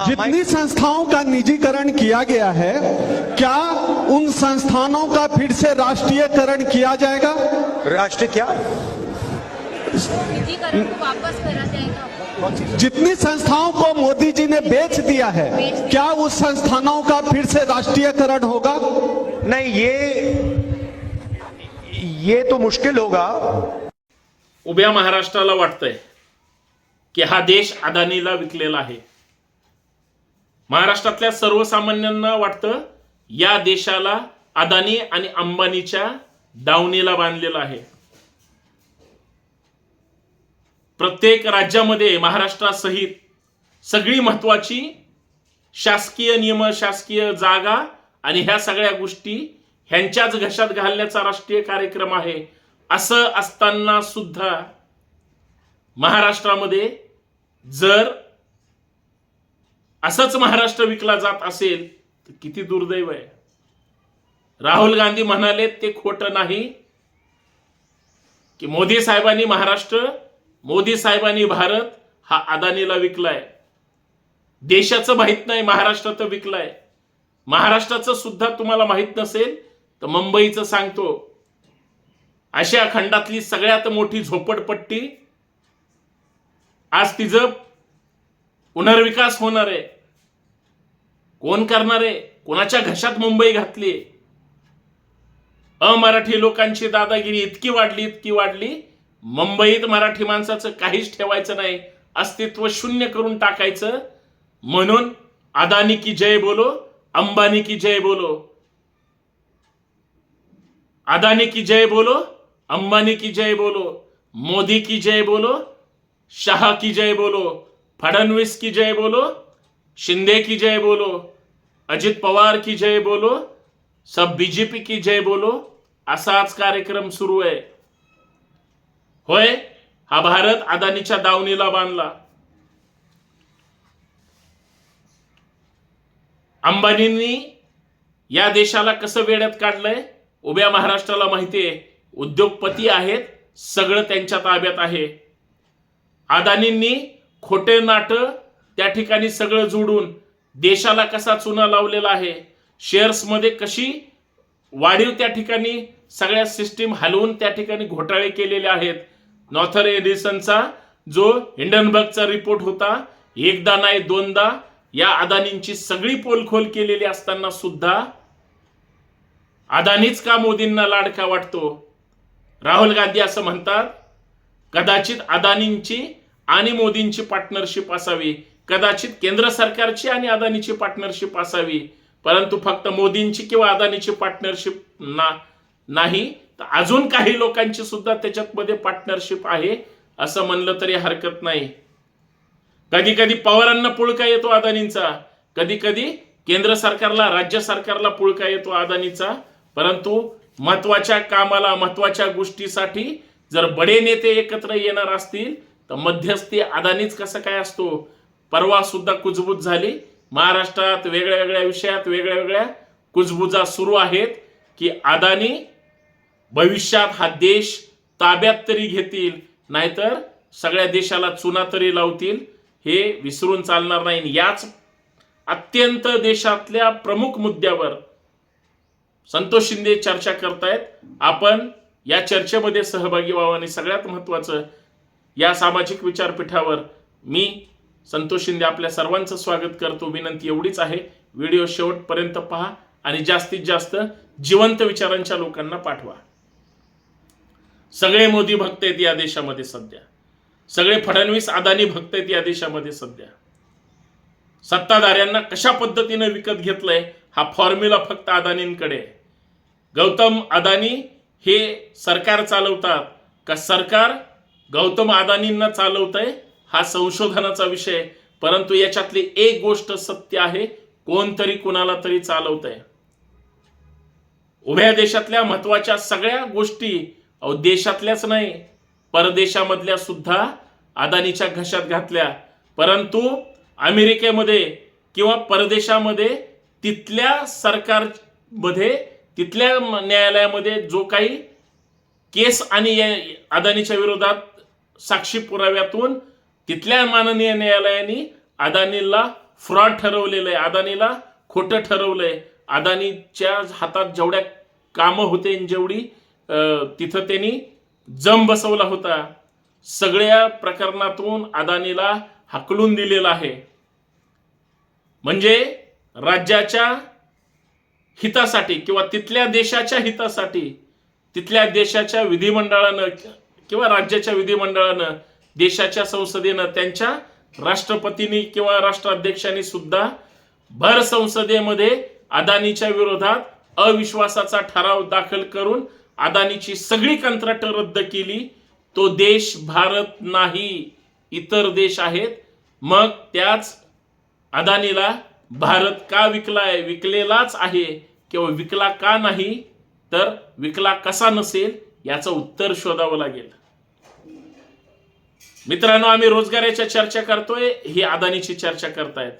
जितनी संस्थाओं का निजीकरण किया गया है क्या उन संस्थानों का फिर से राष्ट्रीयकरण किया जाएगा? राष्ट्र क्या? वापस करा जाएगा। जितनी संस्थाओं को मोदी जी ने बेच दिया है क्या उस संस्थानों का फिर से राष्ट्रीयकरण होगा? नहीं ये ये तो मुश्किल होगा। उभ्या महाराष्ट्राला वाटतंय की हा देश अदानीला विकलेला आहे. महाराष्ट्रातल्या सर्वसामान्यांना वाटतं या देशाला अदानी आणि अंबानीच्या दावणीला बांधलेलं आहे. प्रत्येक राज्यामध्ये महाराष्ट्रासहित सगळी महत्वाची शासकीय नियम शासकीय जागा आणि ह्या सगळ्या गोष्टी ह्यांच्याच घशात घालण्याचा राष्ट्रीय कार्यक्रम आहे. असं असताना सुद्धा महाराष्ट्रामध्ये जर असंच महाराष्ट्र विकला जात असेल तर किती दुर्दैव आहे. राहुल गांधी म्हणाले ते खोटं नाही की मोदी साहेबांनी महाराष्ट्र मोदी साहेबांनी भारत हा अदानीला विकलाय. देशाचं माहीत नाही महाराष्ट्राचं विकलाय. महाराष्ट्राचं सुद्धा तुम्हाला माहीत नसेल तर मुंबईचं सांगतो. आशिया खंडातली सगळ्यात मोठी झोपडपट्टी आज तिचं पुनर्विकास होणार. आहे कोण करणार? आहे कोणाच्या घशात मुंबई घातली? अमराठी लोकांची दादागिरी इतकी वाढली इतकी वाढली मुंबईत मराठी माणसाचं काहीच ठेवायचं नाही. अस्तित्व शून्य करून टाकायचं. म्हणून अदानी की जय बोलो अंबानी की जय बोलो. अदानी की जय बोलो अंबानी की जय बोलो. मोदी की जय बोलो शाह की जय बोलो. फडणवीस की जय बोलो? शिंदे की जय बोलो? अजित पवार की जय बोलो? सब बीजेपी की जय बोलो? असाच कार्यक्रम सुरू आहे. होय? हा भारत अदानीच्या दावणीला बांधला. अंबानींनी या देशाला कसं वेड्यात काढलंय? उभ्या महाराष्ट्राला माहितीये उद्योगपती आहेत. सगळं त्यांच्या ताब्यात आहे. अदानींनी खोटे नाट त्या ठिकाणी सगळं जोडून देशाला कसा चुना लावलेला आहे शेअर्समध्ये कशी वाढीव त्या ठिकाणी सगळ्या सिस्टीम हलवून त्या ठिकाणी घोटाळे केलेले आहेत. नॉर्थर एडिसनचा जो हिंडनबर्गचा रिपोर्ट होता एकदा नाही दोनदा या अदानींची सगळी पोलखोल केलेली असताना सुद्धा अदानीच का मोदींना लाडका वाटतो? राहुल गांधी असं म्हणतात कदाचित अदानींची आणि मोदींची पार्टनरशिप असावी. कदाचित केंद्र सरकारची आणि अदानीची पार्टनरशिप असावी. परंतु फक्त मोदींची किंवा अदानीची पार्टनरशिप ना नाही तर अजून काही लोकांची सुद्धा त्याच्यात मध्ये पार्टनरशिप आहे असं म्हणलं तरी हरकत नाही. कधी कधी पवारांना पुळका येतो अदानींचा. कधी कधी केंद्र सरकारला राज्य सरकारला पुळका येतो अदानीचा. परंतु महत्त्वाच्या कामाला महत्त्वाच्या गोष्टीसाठी जर बडे नेते एकत्र येणार असतील तर मध्यस्थी अदानीच कसं काय असतो? परवा सुद्धा कुजबूज झाली. महाराष्ट्रात वेगळ्या वेगळ्या विषयात वेगळ्या वेगळ्या कुजबुजा सुरू आहेत की अदानी भविष्यात हा देश ताब्यात तरी घेतील नाहीतर सगळ्या देशाला चुना तरी लावतील. हे विसरून चालणार नाही. याच अत्यंत देशातल्या प्रमुख मुद्द्यावर संतोष शिंदे चर्चा करतायत. आपण या चर्चेमध्ये सहभागी व्हावं आणि सगळ्यात महत्वाचं या सामाजिक विचारपीठावर मी संतोष शिंदे आपल्या सर्वांचं स्वागत करतो. विनंती एवढीच आहे. व्हिडिओ शेवटपर्यंत पहा आणि जास्तीत जास्त जिवंत विचारांच्या लोकांना पाठवा. सगळे मोदी भक्त आहेत या देशामध्ये सध्या. सगळे फडणवीस अदानी भक्त आहेत या देशामध्ये सध्या. सत्ताधाऱ्यांना कशा पद्धतीनं विकत घेतलंय हा फॉर्म्युला फक्त अदानींकडे आहे. गौतम अदानी हे सरकार चालवतात का सरकार गौतम अदानींना चालवतंय हा संशोधनाचा विषय परंतु याच्यातली एक गोष्ट सत्य आहे कोणतरी कुणाला तरी चालवतंय. उभ्या देशातल्या महत्त्वाच्या सगळ्या गोष्टी अहो देशातल्याच नाही परदेशामधल्या सुद्धा अदानीच्या घशात घातल्या. परंतु अमेरिकेमध्ये किंवा परदेशामध्ये तिथल्या सरकारमध्ये तिथल्या न्यायालयामध्ये जो काही केस आणि अदानीच्या विरोधात साक्षी पुराव्यातून तिथल्या माननीय न्यायालयाने अदानीला फ्रॉड ठरवलेलं आहे अदानीला खोटं ठरवलंय. अदानीच्या हातात जेवढ्या कामं होते जेवढी अं, तिथं त्यांनी जम बसवला होता सगळ्या प्रकरणातून अदानीला हाकलून दिलेला आहे. म्हणजे राज्याच्या हितासाठी किंवा तिथल्या देशाच्या हितासाठी तिथल्या देशाच्या विधिमंडळानं किंवा राज्याच्या विधिमंडळानं देशाच्या संसदेनं त्यांच्या राष्ट्रपतींनी किंवा राष्ट्राध्यक्षांनी सुद्धा भर संसदेमध्ये अदानीच्या विरोधात अविश्वासाचा ठराव दाखल करून अदानीची सगळी कंत्राटं रद्द केली. तो देश भारत नाही इतर देश आहेत. मग त्याच अदानीला भारत का विकलाय? विकलेलाच आहे किंवा विकला का नाही? तर विकला कसा नसेल? याचं उत्तर शोधावं लागेल. मित्रांनो आम्ही रोजगाराच्या चर्चा करतोय ही अदानीची चर्चा करतायत.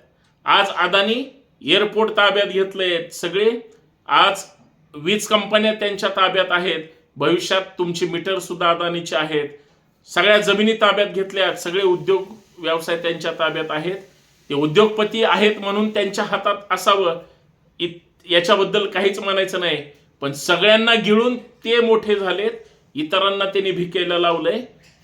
आज अदानी एअरपोर्ट ताब्यात घेतले सगळे. आज वीज कंपन्या त्यांच्या ताब्यात आहेत. भविष्यात तुमची मीटर सुद्धा अदानीचे आहेत. सगळ्या जमिनी ताब्यात घेतल्या सगळे उद्योग व्यवसाय त्यांच्या ताब्यात आहेत. ते उद्योगपती आहेत म्हणून त्यांच्या हातात असावं. इत- याच्याबद्दल काहीच म्हणायचं नाही. पण सगळ्यांना गिळून ते मोठे झालेत. इतरांना त्यांनी भिकेला लावलंय.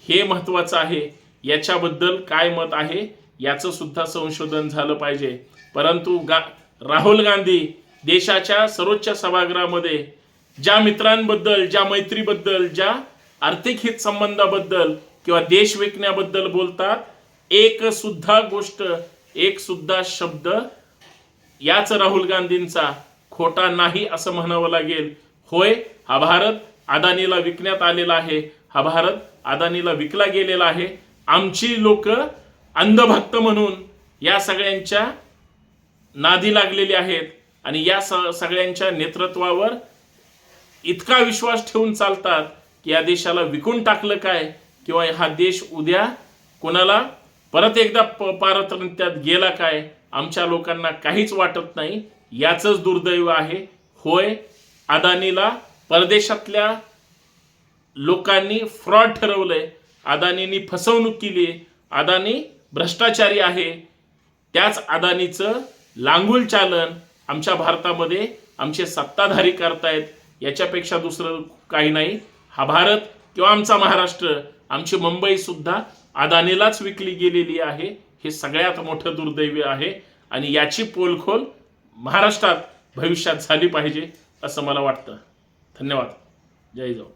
हे महत्वाचं आहे. याच्याबद्दल काय मत आहे? याचं सुद्धा संशोधन झालं पाहिजे. परंतु गा राहुल गांधी देशाच्या सर्वोच्च सभागृहामध्ये ज्या मित्रांबद्दल ज्या मैत्रीबद्दल ज्या आर्थिक हित संबंधाबद्दल किंवा देश विकण्याबद्दल बोलतात एक सुद्धा गोष्ट एक सुद्धा शब्द याच राहुल गांधींचा खोटा नाही असं म्हणावं लागेल. होय हा भारत अदानीला विकण्यात आलेला आहे. हा भारत अदानीला विकला गेलेला आहे. आमची लोक अंधभक्त म्हणून या सगळ्यांच्या नादी लागलेली आहेत आणि या स- सगळ्यांच्या नेतृत्वावर इतका विश्वास ठेवून चालतात की या देशाला विकून टाकलं काय? किंवा हा देश उद्या कोणाला परत एकदा प पारतंत्र्यात गेला काय? आमच्या लोकांना काहीच वाटत नाही. याचंच दुर्दैव आहे. होय अदानीला परदेशातल्या लोकांनी फ्रॉड ठरवलंय. अदानींनी फसवणूक केली अदानी भ्रष्टाचारी आहे. त्याच अदानीचं लांगुल चालन आमच्या भारतामध्ये आमचे सत्ताधारी करतायत. याच्यापेक्षा दुसरं काही नाही. हा भारत किंवा आमचा महाराष्ट्र आमची मुंबईसुद्धा अदानीलाच विकली गेलेली आहे. हे सगळ्यात मोठं दुर्दैव आहे. आणि याची पोलखोल महाराष्ट्रात भविष्यात झाली पाहिजे असं मला वाटतं. धन्यवाद. जय जाऊ